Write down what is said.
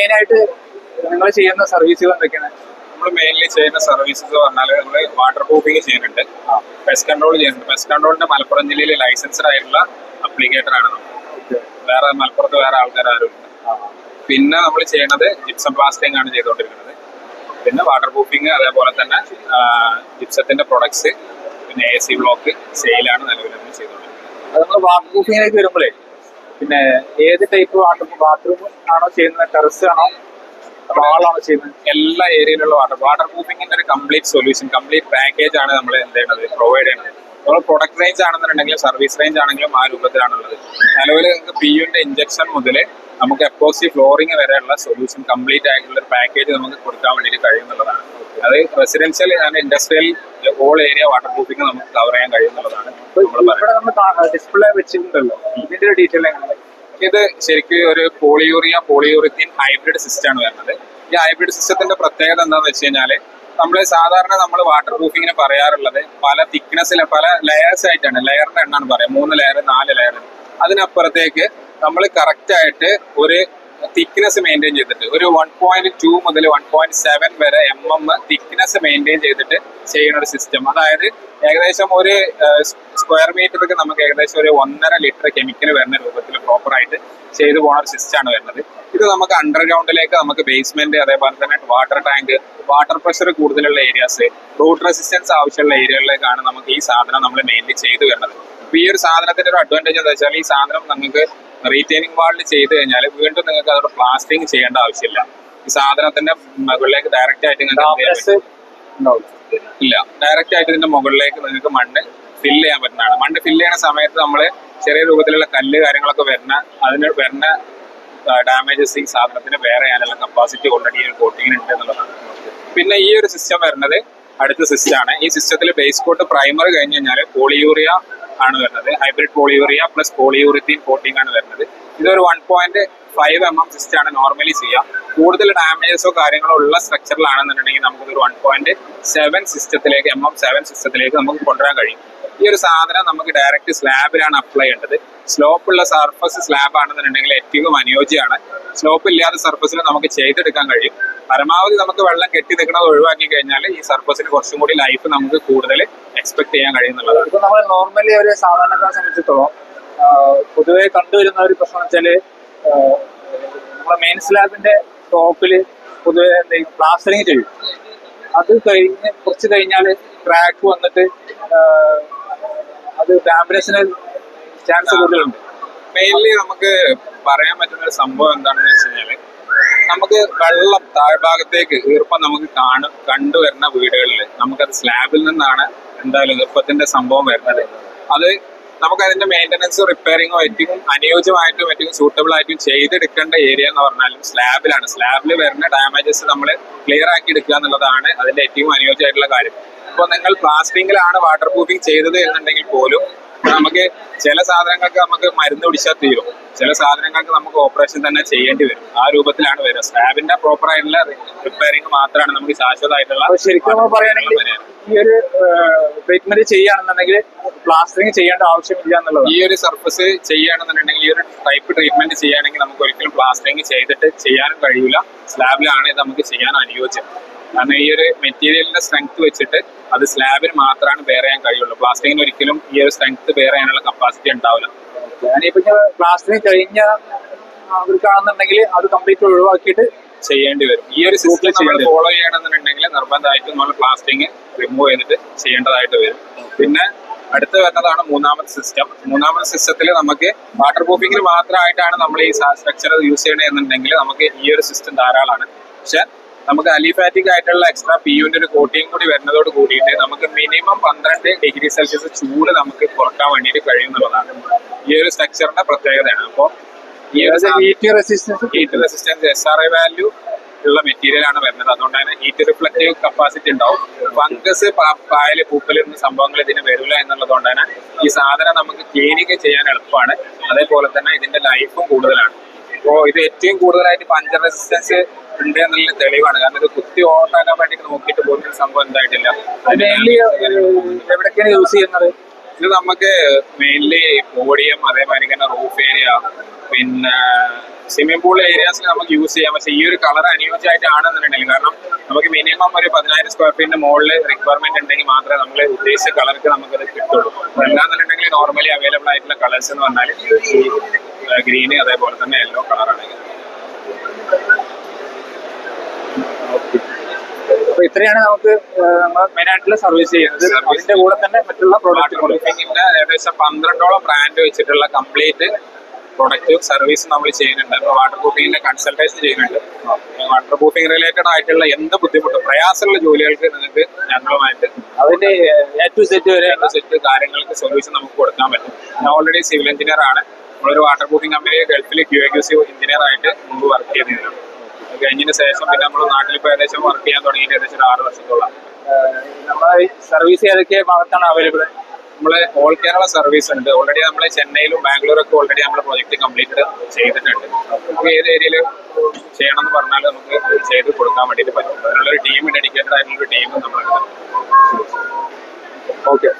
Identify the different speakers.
Speaker 1: മെയിനായിട്ട് നിങ്ങൾ ചെയ്യുന്ന സർവീസുകൾ എന്തൊക്കെയാണ്?
Speaker 2: നമ്മൾ മെയിൻലി ചെയ്യുന്ന സർവീസസ് പറഞ്ഞാൽ നമ്മൾ വാട്ടർ പ്രൂഫിംഗ് ചെയ്യുന്നുണ്ട്. പെസ്റ്റ് കൺട്രോൾ ചെയ്യുന്നുണ്ട്. പെസ്റ്റ് കൺട്രോളിന്റെ മലപ്പുറം ജില്ലയിൽ ലൈസൻസ്ഡ് ആയിട്ടുള്ള അപ്ലിക്കേറ്റർ ആണ് നമ്മൾ വേറെ മലപ്പുറത്ത് വേറെ ആൾക്കാർ ആരും. പിന്നെ നമ്മൾ ചെയ്യുന്നത് ജിപ്സം പ്ലാസ്റ്റിംഗ് ആണ് ചെയ്തുകൊണ്ടിരിക്കുന്നത്. പിന്നെ വാട്ടർ പ്രൂഫിംഗ് അതേപോലെ തന്നെ ജിപ്സത്തിന്റെ പ്രൊഡക്ട്സ് പിന്നെ എ സി ബ്ലോക്ക് സെയിലാണ് നിലവിൽ നമ്മൾ ചെയ്തുകൊണ്ടിരിക്കുന്നത്.
Speaker 1: അത് നമ്മൾ വാട്ടർ പ്രൂഫിങ്ങിലേക്ക് വരുമ്പോഴേ പിന്നെ ഏത് ടൈപ്പ് വാട്ടർ ബാത്റൂം ആണോ ചെയ്യുന്നത്? ടെറസ് ആണോ? ഹാളാണോ ചെയ്യുന്നത്?
Speaker 2: എല്ലാ ഏരിയയിലുള്ള വാട്ടർ വാട്ടർ പ്രൂഫിങ്ങിന്റെ ഒരു കംപ്ലീറ്റ് സൊല്യൂഷൻ കംപ്ലീറ്റ് പാക്കേജ് ആണ് നമ്മൾ എന്ത് ചെയ്യുന്നത് പ്രൊവൈഡ് ചെയ്യുന്നത് നമ്മൾ പ്രൊഡക്റ്റ് റേഞ്ച് ആണെന്നുണ്ടെങ്കിലും സർവീസ് റേഞ്ച് ആണെങ്കിലും ആ രൂപത്തിലാണുള്ളത്. നിലവിൽ പി യുന്റെ ഇഞ്ചക്ഷൻ മുതൽ നമുക്ക് എപ്പോസി ഫ്ലോറിംഗ് വരെയുള്ള സൊല്യൂഷൻ കംപ്ലീറ്റ് ആയിട്ടുള്ള ഒരു പാക്കേജ് നമുക്ക് കൊടുക്കാൻ വേണ്ടിയിട്ട് കഴിയുന്നുള്ളതാണ്. അത് residential and industrial all area water proofing നമുക്ക് കവർ ചെയ്യാൻ കഴിയുന്നുള്ളതാണ്. നമ്മൾ
Speaker 1: ഇവിടെ നമ്മൾ ഡിസ്പ്ലേ വെച്ചിട്ടുണ്ടല്ലോ. ഇതിന്റെ ഡീറ്റെയിൽ എങ്ങനെ
Speaker 2: ഇത് ശരിക്കും ഒരു പോളിയൂറിയ പോളിയൂറിത്തിൻ ഹൈബ്രിഡ് സിസ്റ്റം ആണ് വരുന്നത്. ഈ ഹൈബ്രിഡ് സിസ്റ്റത്തിന്റെ പ്രത്യേകത എന്താണെന്ന് വെച്ച് കഴിഞ്ഞാൽ നമ്മൾ സാധാരണ നമ്മൾ വാട്ടർ പ്രൂഫിങ്ങിന് പറയാറുള്ളത് പല തിക്നെസ്സിലെ പല ലെയേഴ്സ് ആയിട്ടാണ്. ലെയറിന്റെ എണ്ണാണ് പറയാം. മൂന്ന് ലെയർ നാല് ലെയർ അതിനപ്പുറത്തേക്ക് നമ്മൾ കറക്റ്റ് ആയിട്ട് ഒരു തിക്നെസ് മെയിന്റെയിൻ ചെയ്തിട്ട് ഒരു വൺ പോയിന്റ് ടു മുതൽ വൺ പോയിന്റ് സെവൻ വരെ എം എം തിക്നെസ് മെയിന്റെയിൻ ചെയ്തിട്ട് ചെയ്യുന്ന ഒരു സിസ്റ്റം അതായത് ഏകദേശം ഒരു സ്ക്വയർ മീറ്റർക്ക് നമുക്ക് ഏകദേശം ഒരു ഒന്നര ലിറ്റർ കെമിക്കൽ വരുന്ന രൂപത്തിൽ പ്രോപ്പർ ആയിട്ട് ചെയ്തു പോകുന്ന ഒരു സിസ്റ്റമാണ് വരുന്നത്. ഇത് നമുക്ക് അണ്ടർഗ്രൗണ്ടിലേക്ക് നമുക്ക് ബേസ്മെന്റ് അതേപോലെ തന്നെ വാട്ടർ ടാങ്ക് വാട്ടർ പ്രഷർ കൂടുതലുള്ള ഏരിയാസ് റൂട്ട് റെസിസ്റ്റൻസ് ആവശ്യമുള്ള ഏരിയകളിലേക്കാണ് നമുക്ക് ഈ സാധനം നമ്മൾ മെയിൻലി ചെയ്തു വരുന്നത്. അപ്പൊ ഈ ഒരു സാധനത്തിന്റെ ഒരു അഡ്വാന്റേജ് എന്താ വെച്ചാൽ ഈ സാധനം നിങ്ങൾക്ക് റീറ്റെയിനിങ് വാളിൽ ചെയ്ത് കഴിഞ്ഞാൽ വീണ്ടും നിങ്ങൾക്ക് അതോടെ പ്ലാസ്റ്റിങ് ചെയ്യേണ്ട ആവശ്യമില്ല. ഈ സാധനത്തിന്റെ മുകളിലേക്ക് ഡയറക്റ്റ് ആയിട്ട് നിങ്ങൾക്ക് ഇല്ല. ഡയറക്റ്റ് ആയിട്ട് ഇതിന്റെ മുകളിലേക്ക് നിങ്ങൾക്ക് മണ്ണ് ഫില്ല് ചെയ്യാൻ പറ്റുന്നതാണ്. മണ്ണ് ഫില്ല് ചെയ്യുന്ന സമയത്ത് നമ്മൾ ചെറിയ രൂപത്തിലുള്ള കല്ല് കാര്യങ്ങളൊക്കെ വരുന്ന അതിന് വരുന്ന ഡാമേജസ് ഈ സാധനത്തിന് വേറെ ചെയ്യാനുള്ള കപ്പാസിറ്റി ഓൾറെഡി ഒരു കോട്ടിങ്ങിന് ഉണ്ട് എന്നുള്ളതാണ്. പിന്നെ ഈ ഒരു സിസ്റ്റം വരുന്നത് അടുത്ത സിസ്റ്റം ആണ്. ഈ സിസ്റ്റത്തിൽ ബേസ് കോട്ട് പ്രൈമർ കഴിഞ്ഞ് കഴിഞ്ഞാൽ പോളിയൂറിയ ആണ് വരുന്നത്. Hybrid polyurea plus polyurethane coating ആണ് വരുന്നത്. ഇതൊരു one point five M M system ആണ് നോർമലി ചെയ്യാം. കൂടുതൽ ഡാമേജസോ കാര്യങ്ങളോ ഉള്ള സ്ട്രക്ചറിലാണെന്നുണ്ടെങ്കിൽ നമുക്കൊരു വൺ പോയിന്റ് സെവൻ സിസ്റ്റത്തിലേക്ക് എം എം സെവൻ സിസ്റ്റത്തിലേക്ക് നമുക്ക് കൊണ്ടുവരാൻ കഴിയും. ഈ ഒരു സാധനം നമുക്ക് ഡയറക്റ്റ് സ്ലാബിലാണ് അപ്ലൈ ചെയ്യേണ്ടത്. സ്ലോപ്പ് ഉള്ള സർഫസ് സ്ലാബ് ആണെന്നുണ്ടെങ്കിൽ ഏറ്റവും അനുയോജ്യമാണ്. സ്ലോപ്പ് ഇല്ലാത്ത സർഫസിൽ നമുക്ക് ചെയ്തെടുക്കാൻ കഴിയും. പരമാവധി നമുക്ക് വെള്ളം കെട്ടി നിൽക്കുന്നത് ഒഴിവാക്കി കഴിഞ്ഞാൽ ഈ സർഫസിന് കുറച്ചും കൂടി ലൈഫ് നമുക്ക് കൂടുതൽ എക്സ്പെക്ട് ചെയ്യാൻ കഴിയുന്നുള്ളതാണ്.
Speaker 1: ഇപ്പൊ നമ്മൾ നോർമലി ഒരു സാധാരണക്കാരെ സംബന്ധിച്ചിടത്തോളം പൊതുവെ കണ്ടുവരുന്ന ഒരു പ്രശ്നം വെച്ചാൽ നമ്മുടെ നമ്മളെ മെയിൻ സ്ലാബിന്റെ ടോപ്പിൽ പൊതുവെ എന്തെങ്കിലും പ്ലാസ്റ്ററിങ് ചെയ്യും. അത് കഴിഞ്ഞ് കുറച്ച് കഴിഞ്ഞാൽ ക്രാക്ക് വന്നിട്ട് അത് ഡാമിനേഷന് ചാൻസ് കൂടുതലുണ്ട്.
Speaker 2: മെയിൻലി നമുക്ക് പറയാൻ പറ്റുന്ന ഒരു സംഭവം എന്താണെന്ന് വെച്ച് കഴിഞ്ഞാൽ നമുക്ക് വെള്ളം താഴ്ഭാഗത്തേക്ക് ഈർപ്പം നമുക്ക് കാണും കണ്ടുവരുന്ന വീടുകളിൽ നമുക്കത് സ്ലാബിൽ നിന്നാണ് എന്തായാലും ഈർപ്പത്തിന്റെ സംഭവം വരുന്നത്. അത് നമുക്ക് അതിന്റെ മെയിന്റനൻസ് റിപ്പയറിങ്ങോ ഏറ്റവും അനുയോജ്യമായിട്ടും ഏറ്റവും സൂട്ടബിൾ ആയിട്ടും ചെയ്തെടുക്കേണ്ട ഏരിയ എന്ന് പറഞ്ഞാലും സ്ലാബിലാണ് സ്ലാബിൽ വരുന്ന ഡാമേജസ് നമ്മൾ ക്ലിയർ ആക്കി എടുക്കുക എന്നുള്ളതാണ് അതിന്റെ ഏറ്റവും അനുയോജ്യമായിട്ടുള്ള കാര്യം. ഇപ്പോൾ നിങ്ങൾ പ്ലാസ്റ്റിക്കിലാണ് വാട്ടർ പ്രൂഫിംഗ് ചെയ്തത് എന്നുണ്ടെങ്കിൽ പോലും നമുക്ക് ചില സാധനങ്ങൾക്ക് നമുക്ക് മരുന്ന് പിടിച്ചാൽ തീരും. ചില സാധനങ്ങൾക്ക് നമുക്ക് ഓപ്പറേഷൻ തന്നെ ചെയ്യേണ്ടി വരും. ആ രൂപത്തിലാണ് വരിക. സ്ലാബിന്റെ പ്രോപ്പർ ആയിട്ടുള്ള റിപ്പയറിംഗ് മാത്രമാണ് നമുക്ക് ശാശ്വതമായിട്ടുള്ള
Speaker 1: ശരിക്കും പറയുകയാണെങ്കിൽ ഈ ഒരു ട്രീറ്റ്മെന്റ് ചെയ്യുകയാണെന്നുണ്ടെങ്കിൽ പ്ലാസ്റ്ററിങ് ചെയ്യേണ്ട ആവശ്യമില്ല എന്നുള്ളത്
Speaker 2: ഈ ഒരു സർഫസ് ചെയ്യുകയാണെന്നുണ്ടെങ്കിൽ ഈ ഒരു ടൈപ്പ് ട്രീറ്റ്മെന്റ് ചെയ്യുകയാണെങ്കിൽ നമുക്ക് ഒരിക്കലും പ്ലാസ്റ്ററിങ് ചെയ്തിട്ട് ചെയ്യാനും കഴിയില്ല സ്ലാബിലാണ് ഇത് നമുക്ക് ചെയ്യാൻ അനുയോജ്യം. കാരണം ഈ ഒരു മെറ്റീരിയലിന്റെ സ്ട്രെങ്ത് വെച്ചിട്ട് അത് സ്ലാബിന് മാത്രമാണ് ബെയർ ചെയ്യാൻ കഴിയുള്ളൂ. പ്ലാസ്റ്റിക്കിന് ഒരിക്കലും ഈ ഒരു സ്ട്രെങ്ത് ബെയർ ചെയ്യാനുള്ള കപ്പാസിറ്റി ഉണ്ടാവില്ല.
Speaker 1: ഞാനിപ്പോ പ്ലാസ്റ്ററിങ് കഴിഞ്ഞ അവർക്കാണെന്നുണ്ടെങ്കിൽ അത് കംപ്ലീറ്റ് ഒഴിവാക്കിയിട്ട്
Speaker 2: ചെയ്യേണ്ടി വരും. ഈ ഒരു സിസ്റ്റം നമ്മൾ ഫോളോ ചെയ്യണമെന്നുണ്ടെങ്കിൽ നിർബന്ധമായിട്ടും നമ്മൾ പ്ലാസ്റ്റിങ് റിമൂവ് ചെയ്തിട്ട് ചെയ്യേണ്ടതായിട്ട് വരും. പിന്നെ അടുത്ത് വരുന്നതാണ് മൂന്നാമത്തെ സിസ്റ്റം മൂന്നാമത്തെ സിസ്റ്റത്തിൽ നമുക്ക് വാട്ടർ പ്രൂഫിങ്ങിന് മാത്രമായിട്ടാണ് നമ്മൾ ഈ സ്ട്രക്ചർ യൂസ് ചെയ്യണത് എന്നുണ്ടെങ്കിൽ നമുക്ക് ഈ ഒരു സിസ്റ്റം ധാരാളമാണ്. പക്ഷെ നമുക്ക് അലിഫാറ്റിക് ആയിട്ടുള്ള എക്സ്ട്രാ പി യുവിന്റെ ഒരു കോട്ടിയും കൂടി വരുന്നതോട് കൂടിയിട്ട് നമുക്ക് മിനിമം പന്ത്രണ്ട് ഡിഗ്രി സെൽഷ്യസ് ചൂട് നമുക്ക് കുറയ്ക്കാൻ വേണ്ടിയിട്ട് കഴിയുന്നുള്ളതാണ് ഈ ഒരു സ്ട്രക്ചറിന്റെ പ്രത്യേകതയാണ്. അപ്പോൾ ഈ ഒരു
Speaker 1: heat resistance
Speaker 2: heat resistance S R I value ഉള്ള മെറ്റീരിയൽ ആണ് വരുന്നത്. അതുകൊണ്ട് തന്നെ ഹീറ്റ് റിഫ്ലക്റ്റീവ് കപ്പാസിറ്റി ഉണ്ടാവും ഫംഗസ് പായൽ പൂപ്പൽ എന്ന സംഭവങ്ങൾ ഇതിന് വരില്ല എന്നുള്ളതുകൊണ്ട് തന്നെ ഈ സാധനം നമുക്ക് ക്ലീനിങ് ചെയ്യാൻ എളുപ്പമാണ്. അതേപോലെ തന്നെ ഇതിന്റെ ലൈഫും കൂടുതലാണ്. അപ്പോൾ ഇത് ഏറ്റവും കൂടുതലായിട്ട് പഞ്ചർ റെസിസ്റ്റൻസ് ഉണ്ട് എന്നുള്ള തെളിവാണ്. കാരണം ഇത് കുത്തി ഓട്ടാക്കാൻ വേണ്ടി നോക്കിയിട്ട് പോകുന്ന സംഭവം എന്തായിട്ടില്ല
Speaker 1: മെയിൻലി എവിടേക്കാണ് യൂസ് ചെയ്യുന്നത്?
Speaker 2: ഇത് നമുക്ക് മെയിൻലി പോഡിയം അതേമാതിരി തന്നെ റൂഫ് ഏരിയ പിന്നെ സ്വിമ്മിംഗ് പൂൾ ഏരിയാസിൽ നമുക്ക് യൂസ് ചെയ്യാം. പക്ഷേ ഈ ഒരു കളർ അനുയോജ്യമായിട്ടാണെന്നുണ്ടെങ്കിൽ കാരണം നമുക്ക് മിനിമം ഒരു പതിനായിരം സ്ക്വയർ ഫീറ്റിന്റെ മുകളിൽ റിക്വയർമെന്റ് ഉണ്ടെങ്കിൽ മാത്രമേ നമ്മൾ ഉദ്ദേശിച്ച കളർക്ക് നമുക്കത് കിട്ടുള്ളൂ. അല്ലാന്നുണ്ടെങ്കിൽ നോർമലി അവൈലബിൾ ആയിട്ടുള്ള കളേഴ്സ് എന്ന് പറഞ്ഞാൽ ഈ ഗ്രീന് അതേപോലെ തന്നെ യെല്ലോ കളറാണ്
Speaker 1: അപ്പൊ ഇത്രയാണ് നമുക്ക് മെയിനായിട്ടുള്ള മെയിൻ ആയിട്ടുള്ള സർവീസ് ചെയ്യുന്നത്. അതിന്റെ കൂടെ തന്നെ മറ്റുള്ള
Speaker 2: പ്രോഡക്റ്റ് ഏകദേശം പന്ത്രണ്ടോളം ബ്രാൻഡ് വെച്ചിട്ടുള്ള കംപ്ലീറ്റ് പ്രൊഡക്റ്റ് സർവീസ് നമ്മൾ ചെയ്യുന്നുണ്ട്. ഇപ്പോൾ വാട്ടർ പ്രൂഫിങ്ങിന്റെ കൺസൾട്ടേഷൻ ചെയ്യുന്നുണ്ട്. വാട്ടർ പ്രൂഫിംഗ് റിലേറ്റഡ് ആയിട്ടുള്ള എന്ത് ബുദ്ധിമുട്ടും പ്രയാസമുള്ള ജോലികൾക്ക് നിങ്ങൾക്ക് ഞങ്ങളുമായിട്ട്
Speaker 1: അതിന്റെ സെറ്റ് വരെ
Speaker 2: സെറ്റ് കാര്യങ്ങൾക്ക് സൊല്യൂഷൻ നമുക്ക് കൊടുക്കാൻ പറ്റും. ഞാൻ ഓൾറെഡി സിവിൽ എഞ്ചിനീയർ ആണ്. നമ്മളൊരു വാട്ടർ പ്രൂഫിംഗ് കമ്പനി ഗൾഫിൽ Q A Q C engineer ആയിട്ട് മുമ്പ് വർക്ക് ചെയ്തിരുന്നു. കഴിഞ്ഞതിന് ശേഷം പിന്നെ നമ്മൾ നാട്ടിൽ ഇപ്പോൾ ഏകദേശം വർക്ക് ചെയ്യാൻ തുടങ്ങിയിട്ട് ഏകദേശം ഒരു ആറ് വർഷത്തോളം.
Speaker 1: നമ്മളെ സർവീസ് ഏതൊക്കെ ഭാഗത്താണ് അവൈലബിൾ
Speaker 2: നമ്മൾ ഓൾ കേരള സർവീസ് ഉണ്ട്. ഓൾറെഡി നമ്മൾ ചെന്നൈയിലും ബാംഗ്ലൂരും ഒക്കെ ഓൾറെഡി നമ്മളെ പ്രോജക്റ്റ് കംപ്ലീറ്റ് ചെയ്തിട്ടുണ്ട്. നമുക്ക് ഏത് ഏരിയയിൽ ചെയ്യണം എന്ന് പറഞ്ഞാൽ നമുക്ക് ചെയ്ത് കൊടുക്കാൻ വേണ്ടിയിട്ട് പറ്റും. അതിനുള്ളൊരു ടീം ഡെഡിക്കേറ്റഡ് ആയിട്ടുള്ള ഒരു ടീം നമ്മൾ
Speaker 1: ഓക്കെ